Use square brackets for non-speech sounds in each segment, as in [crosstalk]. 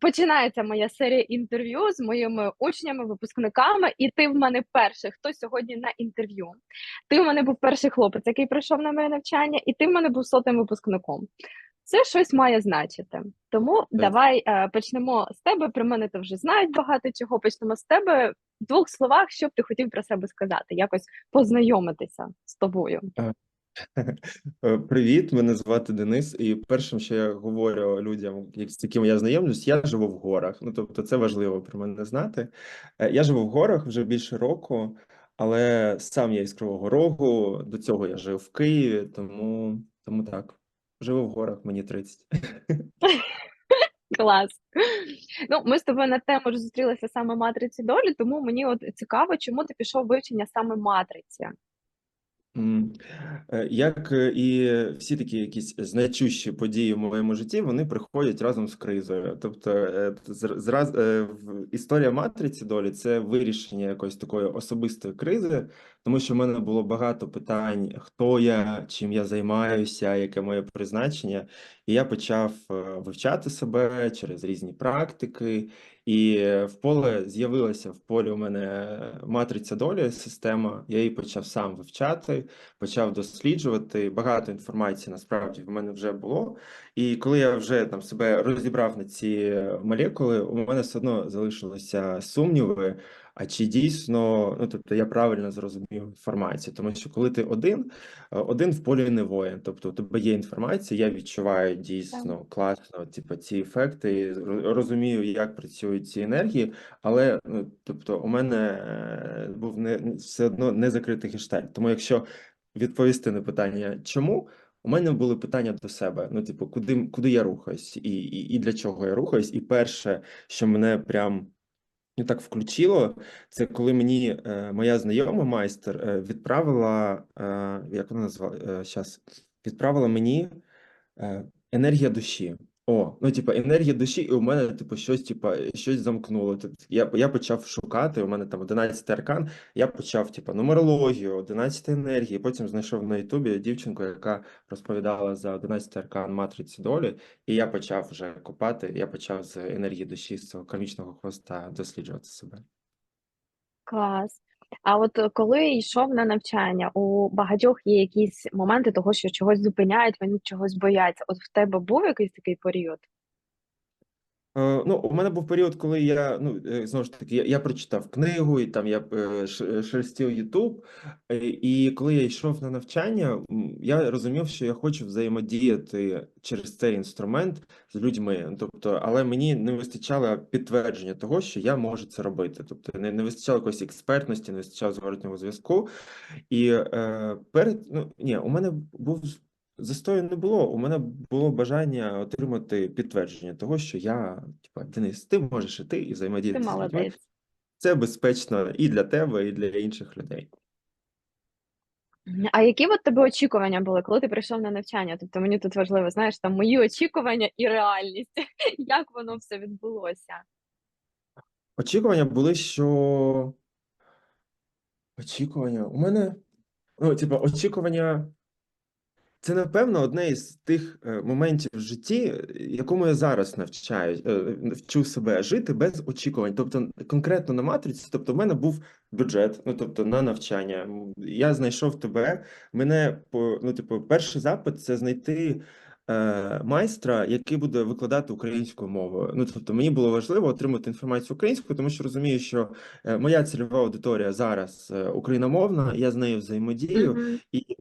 починається моя серія інтерв'ю з моїми учнями, випускниками, і ти в мене перший, хто сьогодні на інтерв'ю. Ти в мене був перший хлопець, який прийшов на моє навчання, і ти в мене був сотим випускником. Це щось має значити. Тому давай е, почнемо з тебе. Про мене то вже знають багато чого. Почнемо з тебе в двох словах, що б ти хотів про себе сказати, якось познайомитися з тобою. Е, Привіт, мене звати Денис, і першим, що я говорю людям, з якими я знайомлюсь, я живу в горах. Ну, тобто, це важливо про мене знати. Е, Я живу в горах вже більше року, але сам я із Кривого Рогу. До цього я жив в Києві, тому, тому так. Живу в горах, мені 30. Клас. Ну, ми з тобою на тему зустрілися саме матриці долі, тому мені от цікаво, чому ти пішов вивчення саме матриці. Е, Як е, і всі такі якісь значущі події в моєму житті, вони приходять разом з кризою. Тобто, е, зраз, історія матриці долі це вирішення якоїсь такої особистої кризи, тому що в мене було багато питань, хто я, чим я займаюся, яке моє призначення. І я почав е, вивчати себе через різні практики. І е, в поле з'явилася в полі у мене матриця долі, система. Я її почав сам вивчати, почав досліджувати. Багато інформації насправді в мене вже було. І коли я вже там себе розібрав на ці молекули, у мене все одно залишилися сумніви. А чи дійсно, ну тобто я правильно зрозумів інформацію, тому що коли ти один, е, один в полі не воїн, тобто у тебе є інформація, я відчуваю дійсно класно, типу, ці ефекти, розумію, як працюють ці енергії, але ну, тобто, у мене е, був не все одно не закритий гештальт. Тому якщо відповісти на питання, чому? У мене були питання до себе. Ну, типу, куди, куди я рухаюсь, і, і, і для чого я рухаюсь. І перше, що мене прям так включило, це коли мені е, моя знайома майстер е, відправила, е, як вона назвала щас, відправила мені енергія душі. О, ну типу, енергія душі, і у мене, типу, щось, типу, щось замкнуло. Я, я почав шукати. У мене там 11 аркан. Я почав, типу, нумерологію, 11 енергії. Потім знайшов на Ютубі дівчинку, яка розповідала за 11 аркан матриці долі. І я почав вже копати. Я почав з енергії душі, з цього кармічного хвоста досліджувати себе. Клас. А от е, коли йшов на навчання, у багатьох є якісь моменти того, що чогось зупиняють, вони чогось бояться. От в тебе був якийсь такий період? Е, Ну, у мене був період, коли я ну е, знову ж таки я, я прочитав книгу, і там я е, шерстив Ютуб. І коли я йшов на навчання, я розумів, що я хочу взаємодіяти через цей інструмент з людьми. Тобто, але мені не вистачало підтвердження того, що я можу це робити. Тобто, не, не вистачало якоїсь експертності, не вистачало зворотнього зв'язку. І е, перед ну ні, у мене був застою не було. У мене було бажання отримати підтвердження того, що я, типа, Денис, ти можеш іти і Ти взаємодіяти молодець. Це безпечно і для тебе, і для інших людей. А які от тебе очікування були, коли ти прийшов на навчання? Тобто мені тут важливо, знаєш, там мої очікування і реальність. [laughs] Як воно все відбулося? Очікування були, що очікування у мене, ну, типа, очікування. Це, напевно, одне із тих е, моментів в житті, якому я зараз навчаю, е, вчу себе жити без очікувань. Тобто, конкретно на матриці, тобто, в мене був бюджет, ну тобто на навчання. Я знайшов тебе. Мене по ну, типу, перший запит це знайти е, майстра, який буде викладати українською мовою. Ну тобто, мені було важливо отримати інформацію українською, тому що розумію, що моя цільова аудиторія зараз україномовна, я з нею взаємодію. І,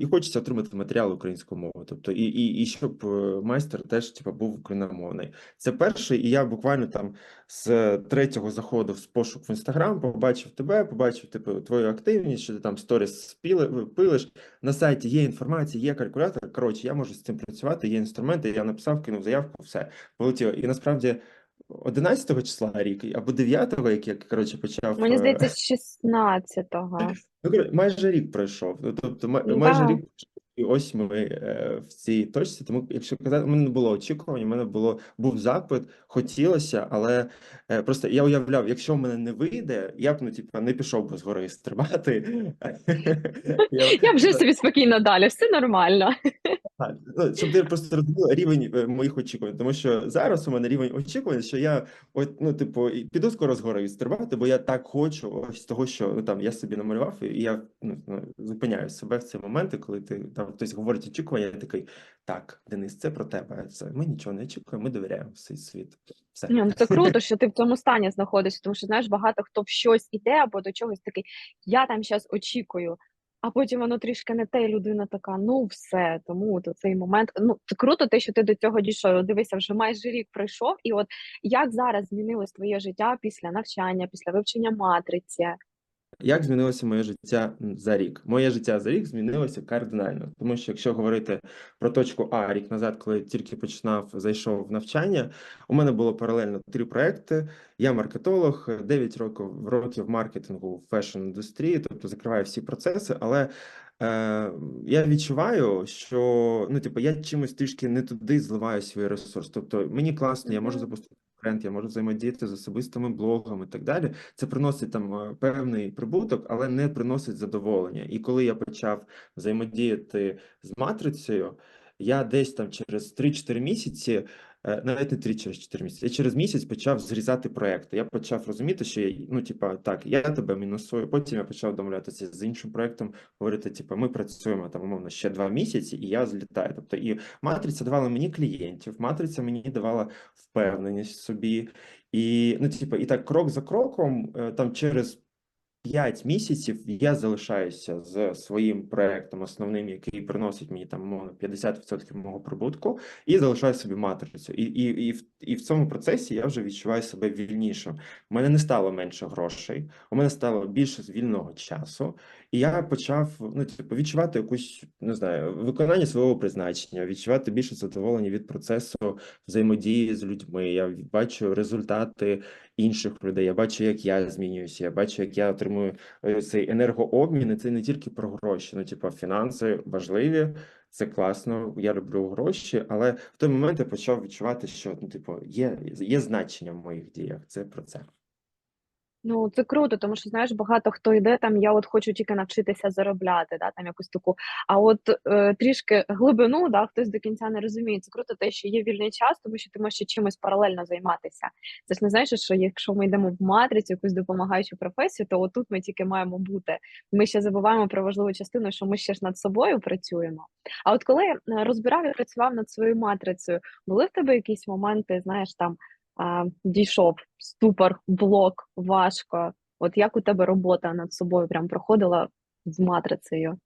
і хочеться отримати матеріал українською мовою. Тобто, і, і, і щоб е, майстер теж типа, був україномовний. Це перший, і я буквально там з третього заходу в пошук в інстаграм побачив тебе, побачив типу, твою активність, що ти там сторіс спіли, пилиш. На сайті є інформація, є калькулятор. Коротше, я можу з цим працювати, є інструменти. Я написав, кинув заявку, все полетіло. І насправді 11 числа рік або 9-го, як я коротше почав. Мені е, здається, з [laughs] 16-го. Ну, майже рік пройшов. Ну, Тобто, ма- майже Вау. рік і ось ми е, в цій точці. Тому, якщо казати, у мене не було очікувань, у мене було був запит, хотілося, але е, просто я уявляв, якщо в мене не вийде, я б ну, типу, не пішов би з гори стрибати. Я вже собі спокійно далі, все нормально. Ну, щоб ти просто розуміла рівень е, моїх очікувань, тому що зараз у мене рівень очікувань, що я от, ну, типу, піду скоро з гори стрибати, бо я так хочу ось того, що ну, там я собі намалював, і я ну, ну, зупиняю себе в ці моменти, коли ти там хтось говорить очікування, я такий, так, Денис, це про тебе. Це ми нічого не очікуємо, ми довіряємо всій світ. Все. Ні, ну це круто, що ти в цьому стані знаходишся, тому що знаєш, багато хто в щось іде або до чогось такий, я там зараз очікую, а потім воно трішки не те, і людина така, ну все, тому то цей момент. Ну це круто, те, що ти до цього дійшов. Дивися, вже майже рік пройшов, і от як зараз змінилось твоє життя після навчання, після вивчення матриці? Як змінилося моє життя за рік? Моє життя за рік змінилося кардинально, тому що якщо говорити про точку А рік назад, коли тільки починав, зайшов в навчання, у мене було паралельно три проекти. Я маркетолог, 9 років років маркетингу в фешн індустрії, тобто закриваю всі процеси, але е, я відчуваю, що ну, типу, я чимось трішки не туди зливаю свій ресурс. Тобто мені класно, я можу запустити бренд, я можу взаємодіяти з особистими блогами і так далі. Це приносить там е, певний прибуток, але не приносить задоволення. І коли я почав взаємодіяти з матрицею, я десь там через 3-4 місяці, навіть не 3 через 4 місяці, я через місяць почав зрізати проекти. Я почав розуміти, що я, ну, типа, так, я тебе мінусую. Потім я почав домовлятися з іншим проектом, говорити, типа, ми працюємо там умовно ще 2 місяці, і я злітаю. Тобто, і матриця давала мені клієнтів, матриця мені давала впевненість в собі. І, ну, типу, і так крок за кроком, е, там через 5 місяців я залишаюся з своїм проектом основним, який приносить мені там мовно 50% мого прибутку, і залишаю собі матрицю. І, і, і, в, і в цьому процесі я вже відчуваю себе вільнішим. У мене не стало менше грошей, у мене стало більше вільного часу, і я почав ну, типу, відчувати якусь не знаю, виконання свого призначення, відчувати більше задоволення від процесу взаємодії з людьми. Я бачу результати інших людей. Я бачу, як я змінююся. Я бачу, як я отримую е, цей енергообмін. І це не тільки про гроші. Ну, типу, фінанси важливі. Це класно, я люблю гроші, але в той момент я почав відчувати, що ну, типу, є, є значення в моїх діях. Це про це. Ну, це круто, тому що знаєш, багато хто йде там, я от хочу тільки навчитися заробляти, да, там якусь таку. А от е, трішки глибину, да, хтось до кінця не розуміє. Це круто, те, що є вільний час, тому що ти можеш ще чимось паралельно займатися. Це ж не знаєш, що якщо ми йдемо в матрицю, якусь допомагаючу професію, то отут ми тільки маємо бути. Ми ще забуваємо про важливу частину, що ми ще ж над собою працюємо. А от коли е, розбирав і працював над своєю матрицею, були в тебе якісь моменти, знаєш, там а, дійшов ступор, блок, важко. От як у тебе робота над собою прям проходила з матрицею?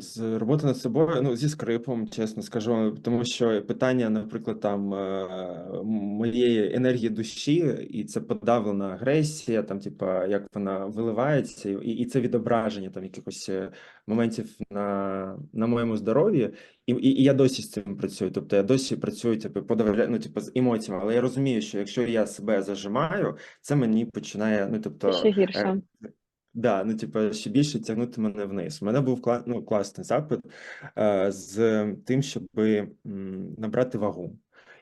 З роботи над собою, ну зі скрипом, чесно скажу, тому що питання, наприклад, там е, моєї енергії душі, і це подавлена агресія, там, типа, як вона виливається, і, і це відображення там якихось е, моментів на, на моєму здоров'ї, і, і, і я досі з цим працюю. Тобто я досі працюю, типу, подавля, ну, типу, з емоціями, але я розумію, що якщо я себе зажимаю, це мені починає, ну тобто. Ще гірше. Да, ну типу, ще більше тягнути мене вниз. У мене був кла... ну, класний запит е, з тим, щоб набрати вагу.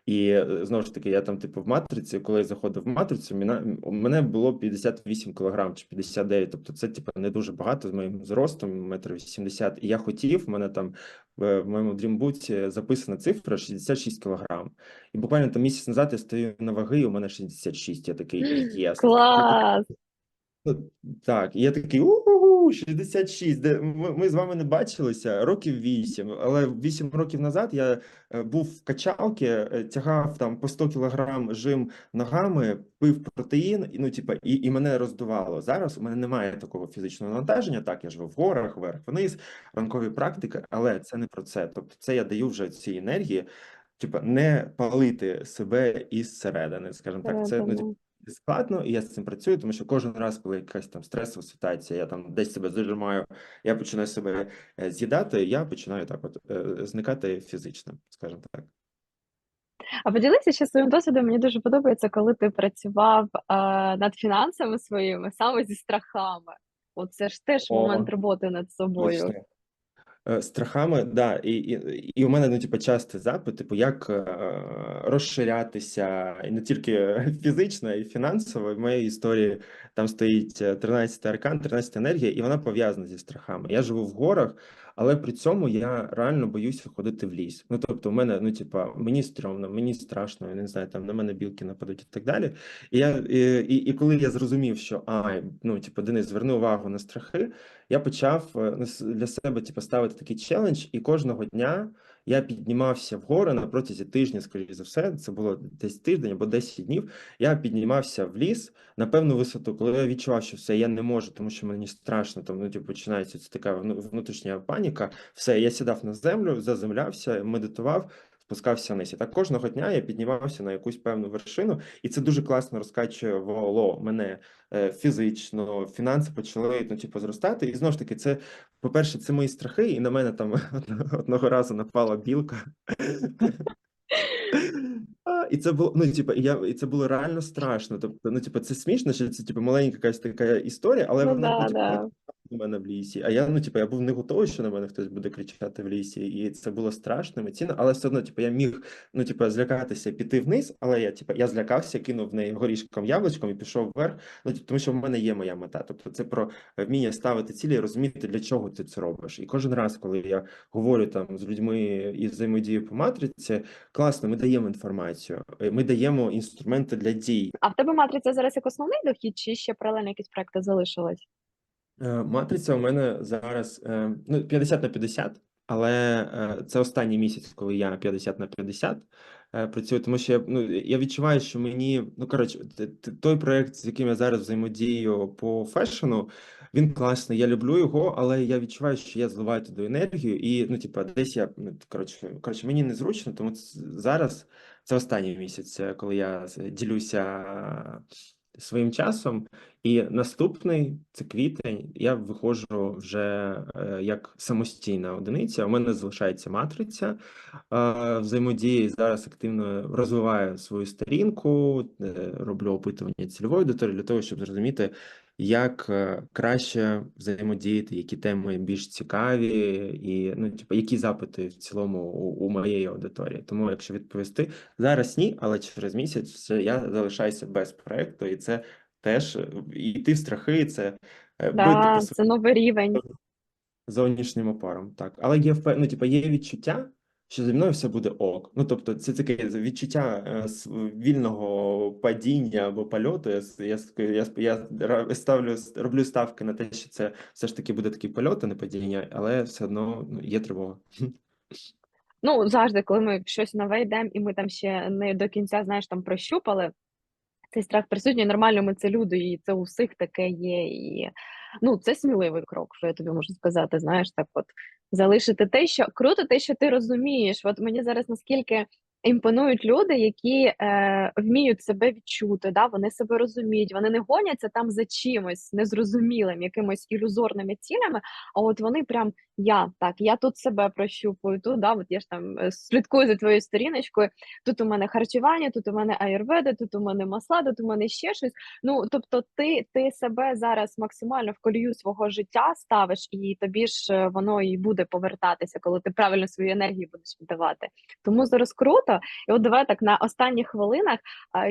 І е, знову ж таки, я там, типу, в матриці, коли я заходив в матрицю, мене, у мене було 58 кілограм чи 59, тобто це типу, не дуже багато з моїм зростом, метр 80. І я хотів, у мене там в, в моєму дрімбуці записана цифра 66 кілограм. І буквально там місяць назад я стою на ваги, і у мене 66. Я такий єс. [gasps] Клас! Так, я такий у 66. Де ми, ми з вами не бачилися років 8, але 8 років назад я е, був в качалці, е, тягав там по 100 кілограм жим ногами, пив протеїн, ну, типа, і, і мене роздувало. Зараз у мене немає такого фізичного навантаження. Так, я живу в горах, вверх-вниз, ранкові практики, але це не про це. Тобто, це я даю вже цій енергії, типа, не палити себе із середини, скажімо так. Це ну. Складно, і я з цим працюю, тому що кожен раз, коли якась там стресова ситуація, я там десь себе зажимаю, я починаю себе е, з'їдати, я починаю так от е, зникати фізично, скажімо так. А поділися ще своїм досвідом. Мені дуже подобається, коли ти працював е, над фінансами своїми саме зі страхами. От це ж теж О, момент роботи над собою. Точно. Е, Страхами, да, і, і, і у мене ну, типу, частий запит, типу, як е, розширятися і не тільки [laughs] фізично, й фінансово. В моїй історії там стоїть 13 аркан, 13 енергія, і вона пов'язана зі страхами. Я живу в горах, але при цьому я реально боюся ходити в ліс. Ну тобто, в мене, ну типа, мені стрьомно, мені страшно, я не знаю, там на мене білки нападуть і так далі. І я і, і, і коли я зрозумів, що ай, ну типу, Денис, зверни увагу на страхи, я почав е, для себе типу, ставити такий челендж, і кожного дня я піднімався вгори на протязі тижня, скоріш за все, це було десь тиждень або 10 днів. Я піднімався в ліс на певну висоту, коли я відчував, що все, я не можу, тому що мені страшно, там ну, типу, починається така вну- внутрішня паніка. Все, я сідав на землю, заземлявся, медитував. Спускався вниз. І так кожного дня я піднімався на якусь певну вершину, і це дуже класно розкачувало мене е, фізично, фінанси почали ну, типу, зростати. І знову ж таки, це, по-перше, це мої страхи, і на мене там [laughs] одного- разу напала білка. І це було, ну, типу, я, і це було реально страшно. Тобто, ну, типу, це смішно, що це типу, маленька якась така історія, але Ну вона да, типу, да. У мене в лісі. А я, ну, типу, я був не готовий, що на мене хтось буде кричати в лісі, і це було страшно, емоційно, але все одно, типу, я міг, ну, типу, злякатися, піти вниз, але я, типу, я злякався, кинув в неї горішком яблучком і пішов вверх. Ну, типу, тому що в мене є моя мета. Тобто, це про вміння ставити цілі і розуміти, для чого ти це робиш. І кожен раз, коли я говорю там з людьми і взаємодію по матриці, класно, ми даємо інформацію, е, ми даємо інструменти для дій. А в тебе матриця зараз як основний дохід, чи ще паралельно якісь проекти залишились? Е, Матриця у мене зараз е, ну, 50 на 50, але е, це останній місяць, коли я 50 на 50 е, працюю, тому що я, ну, я відчуваю, що мені, ну коротше, той проект, з яким я зараз взаємодію по фешену, він класний, я люблю його, але я відчуваю, що я зливаю туди енергію, і ну, типа, десь я ну, коротше, коротше, мені незручно, тому зараз це останній місяць, коли я ділюся своїм часом. І наступний це квітень. Я виходжу вже е, як самостійна одиниця. У мене залишається матриця е, взаємодії. Зараз активно розвиваю свою сторінку, е, роблю опитування цільової аудиторії для того, щоб зрозуміти, як краще взаємодіяти, які теми більш цікаві, і ну, типу, які запити в цілому у, у моєї аудиторії. Тому, якщо відповісти зараз ні, але через місяць я залишаюся без проекту, і це теж е, йти в страхи, це е, бити Да, по це новий рівень. зовнішнім опорам. Так, але є ну, типу, є відчуття, що зі мною все буде ок. Ну тобто, це таке відчуття е, вільного падіння або польоту. Я, я, я, я ставлю роблю ставки на те, що це все ж таки буде такий польот, а не падіння, але все одно ну, є тривога. Ну, завжди, коли ми щось нове йдемо, і ми там ще не до кінця, знаєш, там прощупали, цей страх присутній, нормально, ми це люди, і це у всіх таке є. І ну, це сміливий крок, що я тобі можу сказати. Знаєш, так от залишити те, що круто, те, що ти розумієш. От мені зараз наскільки імпонують люди, які е, вміють себе відчути, да? вони себе розуміють, вони не гоняться там за чимось незрозумілим, якимось ілюзорними цілями. А от вони прям я так, я тут себе прощупую, тут да, от я ж там е, слідкую за твоєю сторіночкою. Тут у мене харчування, тут у мене аюрведа, тут у мене масла, тут у мене ще щось. Ну тобто, ти, ти себе зараз максимально в колію свого життя ставиш, і тобі ж е, воно і буде повертатися, коли ти правильно свою енергію будеш віддавати. Тому зараз круто. І от давай так на останніх хвилинах.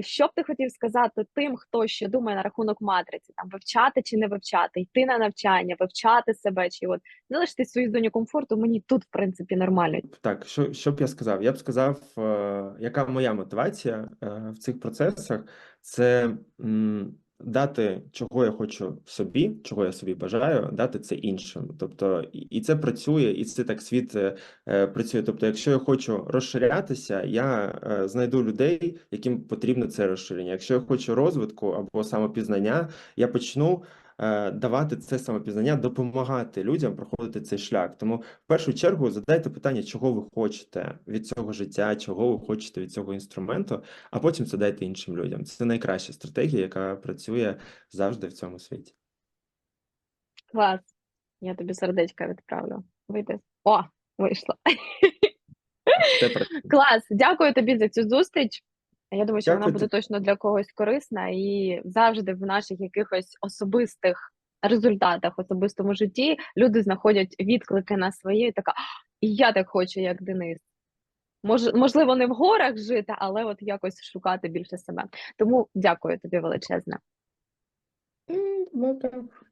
Що б ти хотів сказати тим, хто ще думає на рахунок матриці, там вивчати чи не вивчати, йти на навчання, вивчати себе, чи от залишити свою зоні комфорту, мені тут, в принципі, нормально. Так, що, що б я сказав? Я б сказав, е, яка моя мотивація е, в цих процесах, це м, дати, чого я хочу собі, чого я собі бажаю, дати це іншим. Тобто, і і це працює, і це так світ е, е, працює. Тобто, якщо я хочу розширятися, я е, знайду людей, яким потрібно це розширення. Якщо я хочу розвитку або самопізнання, я почну. Е, Давати це самопізнання, допомагати людям проходити цей шлях. Тому в першу чергу задайте питання, чого ви хочете від цього життя, чого ви хочете від цього інструменту, а потім це дайте іншим людям. Це найкраща стратегія, яка працює завжди в цьому світі. Клас. Я тобі сердечка відправлю. Вийде. О, вийшло. [laughs] Клас. Дякую тобі за цю зустріч. Я думаю, що вона буде точно для когось корисна і завжди в наших якихось особистих результатах, особистому житті люди знаходять відклики на своє і така, і я так хочу, як Денис. Мож, можливо, не в горах жити, але от якось шукати більше себе. Тому дякую тобі величезне. Так.